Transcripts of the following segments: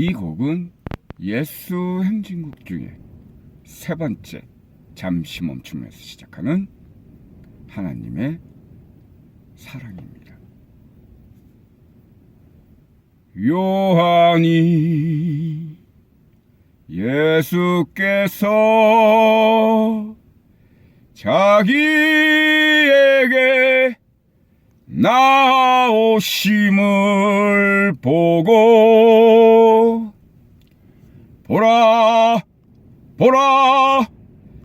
이 곡은 예수 행진곡 중에 세 번째 잠시 멈춤에서 시작하는 하나님의 사랑입니다. 요한이 예수께서 자기에게 나오심을 보고 보라 보라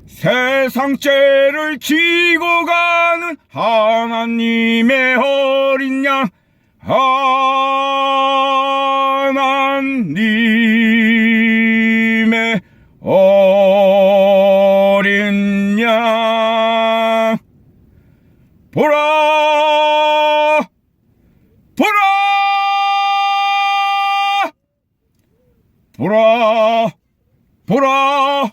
세상 죄를 지고 가는 하나님의 어린 양 하나님의 어린 양. 보라 보라 보라 보라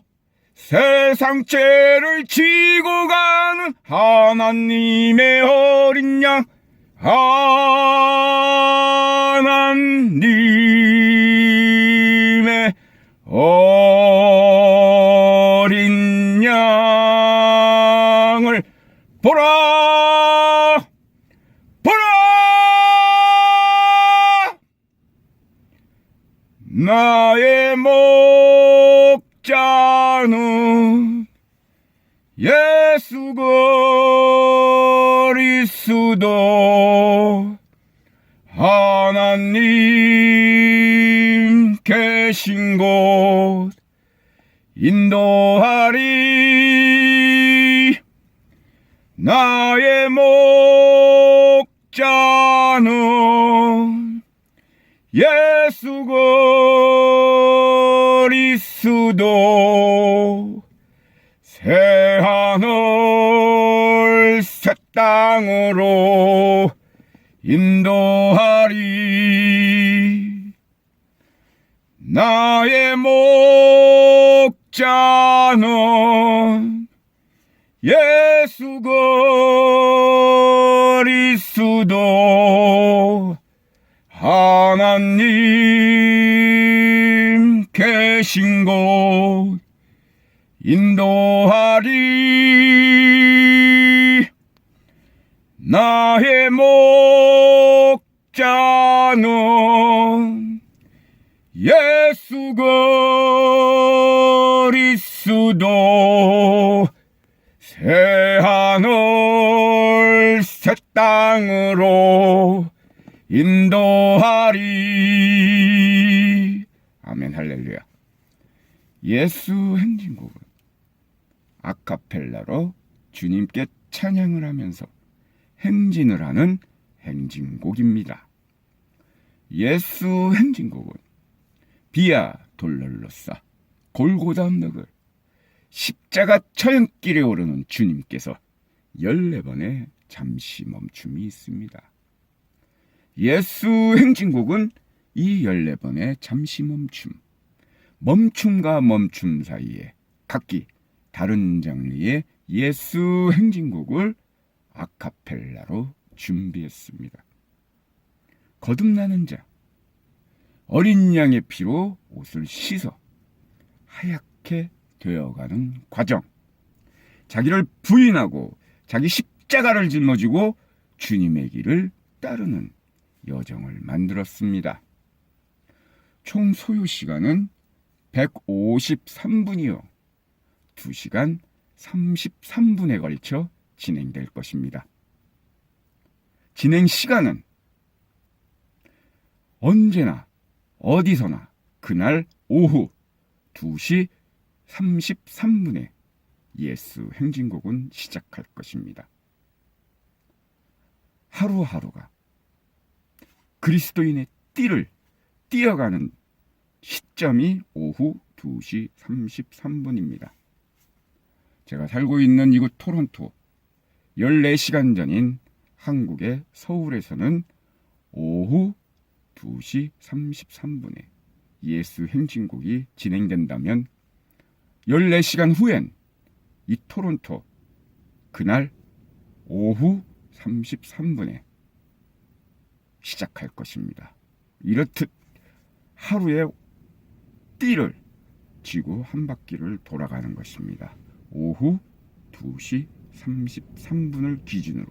세 상 죄를 지고 가는 하나님의 어린 양. 하 그리스도 하나님 계신 곳 인도하리. 나의 목자는 예수 그리스도. 새하늘 새 땅으로 인도하리. 나의 목자는 예수 그리스도 하나님 계신 곳 인도하리 나의 목자는 예수 그리스도 새하늘 새 땅으로 인도하리. 아멘 할렐루야. 예수 행진곡은 아카펠라로 주님께 찬양을 하면서 행진을 하는 행진곡입니다. 예수 행진곡은 비아 돌롤로사 골고다 언덕을 십자가 처형길에 오르는 주님께서 14번의 잠시 멈춤이 있습니다. 예수 행진곡은 이 14번의 잠시 멈춤, 멈춤과 멈춤 사이에 각기 다른 장르의 예수 행진곡을 아카펠라로 준비했습니다. 거듭나는 자, 어린 양의 피로 옷을 씻어 하얗게 되어가는 과정, 자기를 부인하고 자기 십자가를 짊어지고 주님의 길을 따르는 여정을 만들었습니다. 총 소요 시간은 153분이요. 2시간 33분에 걸쳐 진행될 것입니다. 진행 시간은 언제나 어디서나 그날 오후 2시 33분에 예수 행진곡은 시작할 것입니다. 하루하루가 그리스도인의 띠를 뛰어가는 시점이 오후 2시 33분입니다. 제가 살고 있는 이곳 토론토 14시간 전인 한국의 서울에서는 오후 2시 33분에 예수 행진곡이 진행된다면 14시간 후엔 이 토론토 그날 오후 33분에 시작할 것입니다. 이렇듯 하루에 띠를 지구 한 바퀴를 돌아가는 것입니다. 오후 2시 33분을 기준으로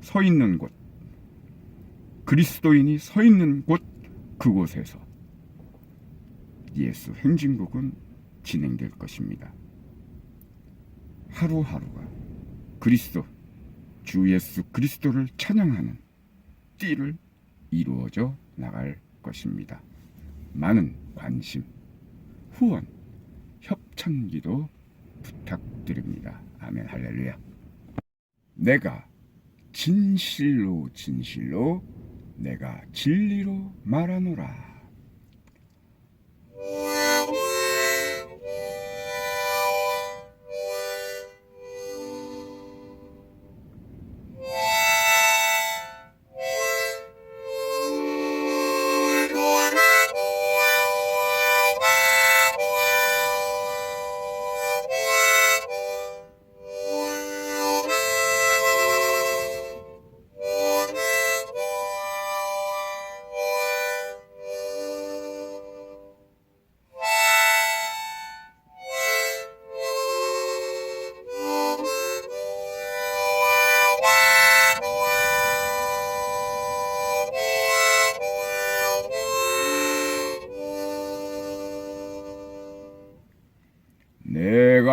서 있는 곳 그리스도인이 서 있는 곳 그곳에서 예수 행진곡은 진행될 것입니다. 하루하루가 그리스도 주 예수 그리스도를 찬양하는 띠를 이루어져 나갈 것입니다. 많은 관심, 후원, 협찬기도 부탁드립니다. 아멘 할렐루야. 내가 진실로 진실로 내가 진리로 말하노라.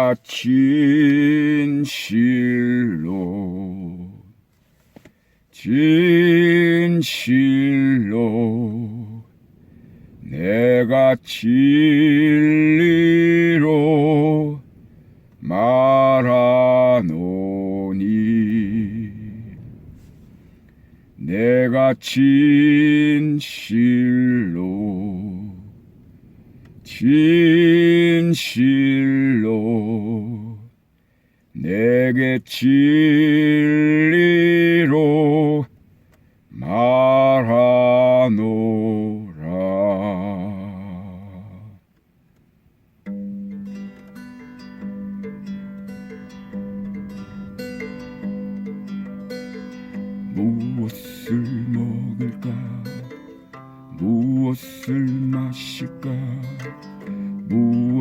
내가 진실로 진실로 내가 진리로 말하노니 내가 진실로 진실로 내게 진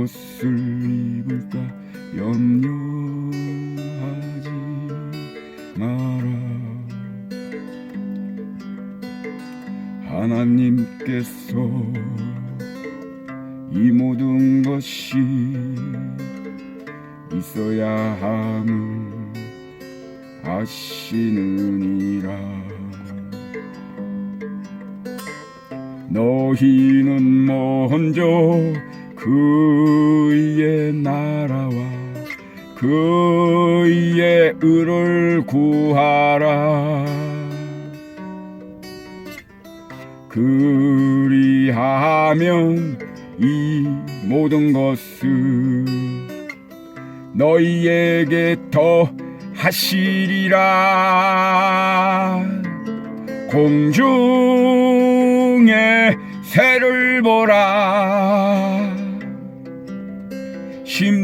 무엇을 입을까? 염려하지 마라. 하나님께서 이 모든 것이 있어야 함을 아시느니라. 너희는 먼저 그의 나라와 그의 의를 구하라. 그리하면 이 모든 것을 너희에게 더 하시리라. 공중에 새를 보라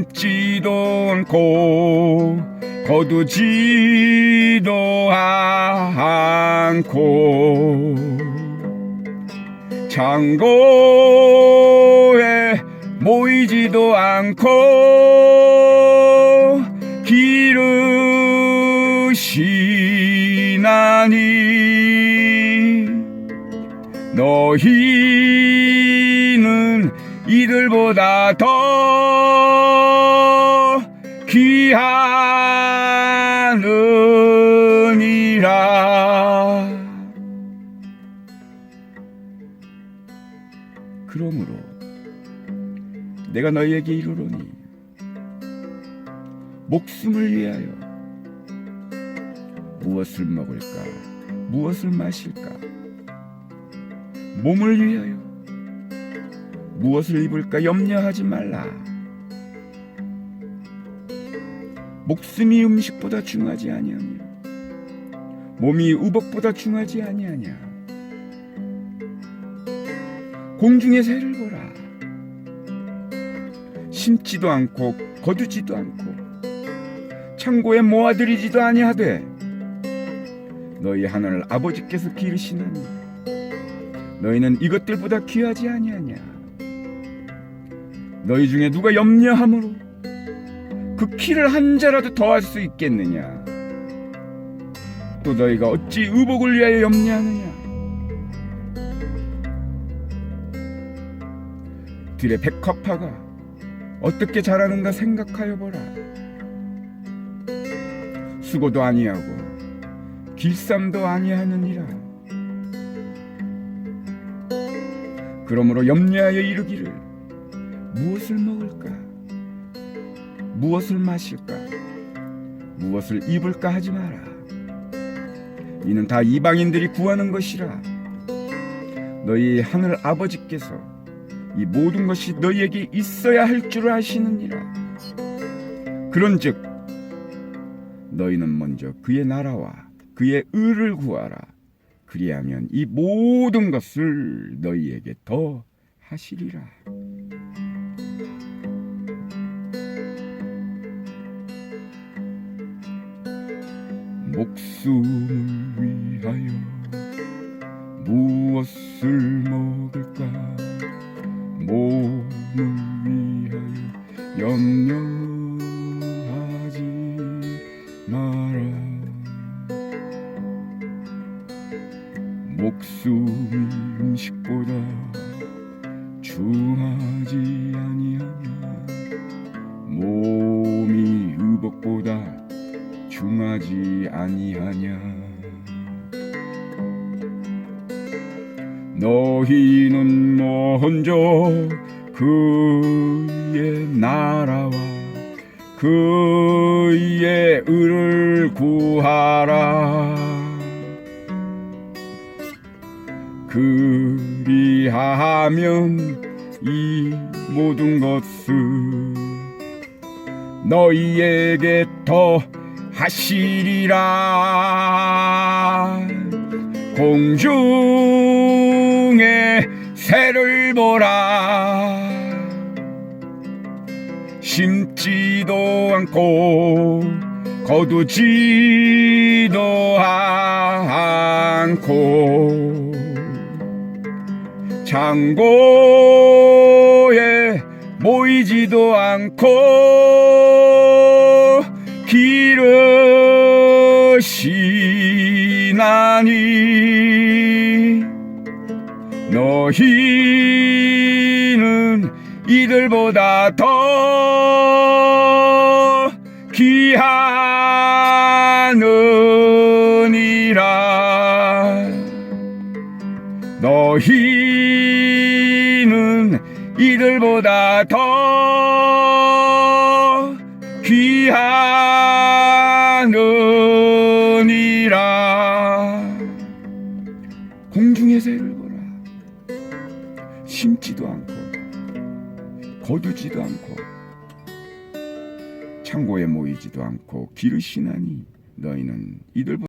심지도 않고 거두지도 않고 창고에 모이지도 않고 기르시나니 너희는 이들보다 더귀 하느니라. 그러므로 내가 너희에게 이르노니 목숨을 위하여 무엇을 먹을까? 무엇을 마실까? 몸을 위하여 무엇을 입을까? 염려하지 말라 목숨이 음식보다 중하지 아니하며 몸이 우복보다 중하지 아니하냐? 공중의 새를 보라. 심지도 않고 거두지도 않고 창고에 모아들이지도 아니하되 너희 하늘 아버지께서 기르시나니 너희는 이것들보다 귀하지 아니하냐? 너희 중에 누가 염려함으로 그 키를 한 자라도 더할 수 있겠느냐? 또 너희가 어찌 의복을 위하여 염려하느냐? 들의 백합화가 어떻게 자라는가 생각하여 보라. 수고도 아니하고 길쌈도 아니하느니라. 그러므로 염려하여 이르기를 무엇을 먹을까 무엇을 마실까? 무엇을 입을까 하지 마라. 이는 다 이방인들이 구하는 것이라. 너희 하늘 아버지께서 이 모든 것이 너희에게 있어야 할 줄 아시느니라. 그런즉 너희는 먼저 그의 나라와 그의 의를 구하라. 그리하면 이 모든 것을 너희에게 더 하시리라 목숨을 위하여 무엇을 먹을까? 몸을 위하여 염려 먼저 그의 나라와 그의 의를 구하라. 그리하면 이 모든 것을 너희에게 더 하시리라. 공중에 새를 보라 심지도 않고 거두지도 않고 창고에 모이지도 않고 너희는 이들보다 더 귀하느니라. 너희는 이들보다 더 귀하 기르시나니 너희는 이들보다